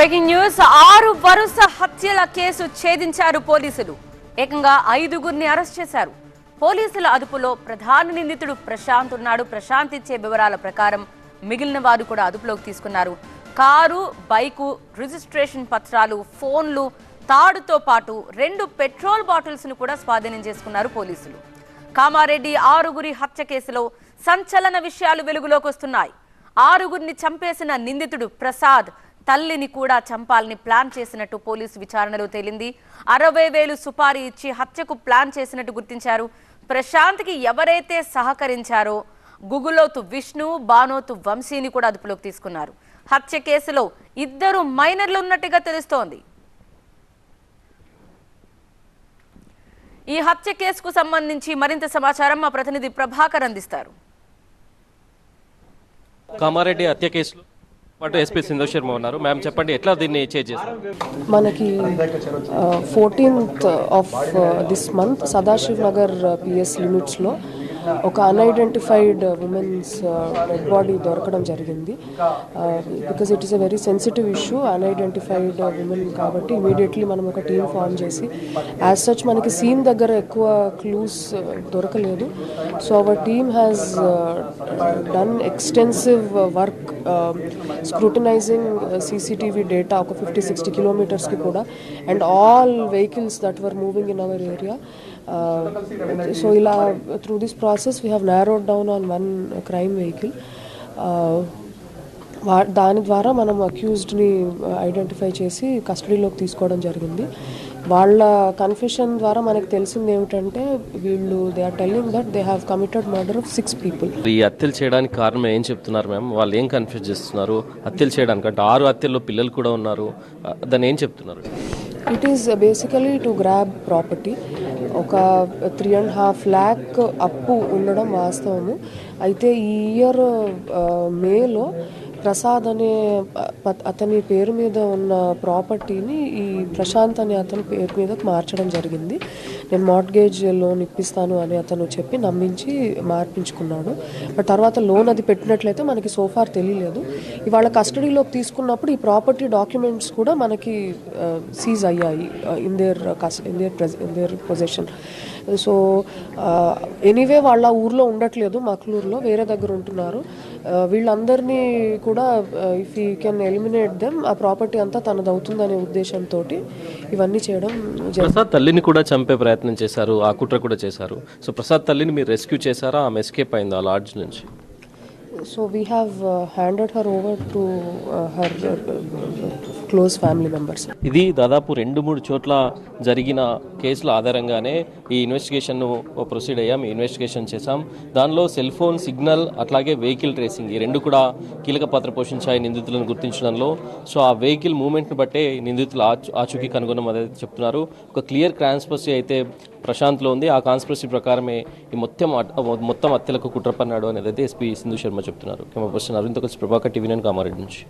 Breaking news. ఆరు వరుస హత్యల కేసు ఛేదించారు పోలీసులు. ఏకంగా ఐదుగురిని అరెస్ట్ చేశారు. పోలీసుల అదుపులో ప్రధాన నిందితుడు ప్రశాంత్ ఉన్నాడు. ప్రశాంత్ ఇచ్చే వివరాల ప్రకారం మిగిలిన వారు కూడా అదుపులోకి తీసుకున్నారు. కారు బైకు రిజిస్ట్రేషన్ పత్రాలు ఫోన్లు తాడుతో పాటు రెండు పెట్రోల్ బాటిల్స్ను కూడా స్వాధీనం చేసుకున్నారు పోలీసులు. కామారెడ్డి ఆరుగురి హత్య కేసులో సంచలన విషయాలు వెలుగులోకి వస్తున్నాయి. ఆరుగురిని చంపేసిన నిందితుడు ప్రసాద్ తల్లిని కూడా చంపాలని ప్లాన్ చేసినట్టు పోలీసు విచారణలో తేలింది. అరవై వేలు సుపారీ ఇచ్చి హత్యకు ప్లాన్ చేసినట్టు గుర్తించారు. ప్రశాంత్కి ఎవరైతే సహకరించారో గుగులోతు విష్ణు బానోతు వంశీని కూడా అదుపులోకి తీసుకున్నారు. హత్య కేసులో ఇద్దరు మైనర్లు ఉన్నట్టుగా తెలుస్తోంది. ఈ హత్య కేసుకు సంబంధించి మరింత సమాచారం మా ప్రతినిధి ప్రభాకర్ అందిస్తారు. కామారెడ్డి హత్య కేసులో పాటు ఎస్పీ సింధు శర్మ ఉన్నారు. మ్యామ్ చెప్పండి ఎట్లా దీన్ని చేంజ్ చేస్తారు మనకి fourteenth of this month Sadashiv Nagar uh, PS లిమిట్స్లో ఒక అన్ఐడెంటిఫైడ్ ఉమెన్స్ డెడ్ బాడీ దొరకడం జరిగింది. Because it is a very sensitive issue unidentified woman కాబట్టి ఇమీడియట్లీ మనం ఒక టీమ్ ఫామ్ చేసి యాజ్ సచ్ మనకి సీన్ దగ్గర ఎక్కువ క్లూస్ uh, దొరకలేదు. So our team has done extensive work scrutinizing CCTV data ఒక ఫిఫ్టీ సిక్స్టీ కిలోమీటర్స్కి కూడా. And all vehicles that were moving in our area so ఇలా through this process we have narrowed down on one crime vehicle వా దాని ద్వారా మనం అక్యూజ్డ్ని identify చేసి కస్టడీలోకి తీసుకోవడం జరిగింది. వాళ్ళ కన్ఫెషన్ ద్వారా మనకు తెలిసింది ఏమిటంటే వీళ్ళు they are telling that they have committed murder of six people ఈ హత్యలు చేయడానికి కారణం ఏం చెప్తున్నారు మ్యామ్? వాళ్ళు ఏం కన్ఫ్యూజ్ చేస్తున్నారు? హత్యలు చేయడానికి అంటే ఆరు హత్యల్లో పిల్లలు కూడా ఉన్నారు. దాన్ని ఏం చెప్తున్నారు? It is basically to grab property ఒక త్రీ అండ్ హాఫ్ ల్యాక్ అప్పు ఉండడం వాస్తవము. అయితే ఈ ఇయర్ మేలో ప్రసాద్ అనే ప- అతని పేరు మీద ఉన్న ప్రాపర్టీని ఈ ప్రశాంత్ అనే అతని పేరు మీద మార్చడం జరిగింది. నేను మార్ట్గేజ్ లోన్ ఇప్పిస్తాను అని అతను చెప్పి నమ్మించి మార్పించుకున్నాడు. బట్ తర్వాత లోన్ అది పెట్టినట్లయితే మనకి సోఫార్ తెలియలేదు. ఇవాళ కస్టడీలోకి తీసుకున్నప్పుడు ఈ ప్రాపర్టీ డాక్యుమెంట్స్ కూడా మనకి సీజ్ అయ్యాయి in there in there in there position. So anyway వాళ్ళ ఊర్లో ఉండట్లేదు మక్లూరులో వేరే దగ్గర ఉంటున్నారు. వీళ్ళందరినీ కూడా if you can eliminate them ఆ ప్రాపర్టీ అంతా తనది అవుతుందనే ఉద్దేశంతో ఇవన్నీ చేయడం ప్రసాద్ తల్లిని కూడా చంపే ప్రయత్నం చేశారు ఆ కుట్ర కూడా చేశారు. సో ప్రసాద్ తల్లిని మీరు రెస్క్యూ చేశారా? ఆమె ఎస్కేప్ అయింది ఆ లాడ్జ్ నుంచి? So we have handed her over to her close family members ఇది దాదాపు రెండు మూడు చోట్ల జరిగిన కేసుల ఆధారంగానే ఈ ఇన్వెస్టిగేషన్ను ప్రొసీడ్ అయ్యాం ఇన్వెస్టిగేషన్ చేశాం. దానిలో సెల్ ఫోన్ సిగ్నల్ అట్లాగే వెహికల్ ట్రేసింగ్ ఈ రెండు కూడా కీలక పాత్ర పోషించాయి నిందితులను గుర్తించడంలో. సో ఆ వెహికల్ మూమెంట్ని బట్టే నిందితులు ఆచూకీ కనుగొనమని చెప్తున్నారు. ఒక క్లియర్ ట్రాన్స్పర్సీ అయితే ప్రశాంత్లో ఉంది. ఆ కాన్స్పిరసీ ప్రకారమే ఈ మొత్తం మొత్తం హత్యలకు కుట్ర పన్నాడు అనేది అయితే ఎస్పీ సింధు శర్మ చెప్తున్నారు. కెమెరా పర్సన్ అరవింద్ కలిసి ప్రభాకర్ టీవీ నేను కామారెడ్డి నుంచి.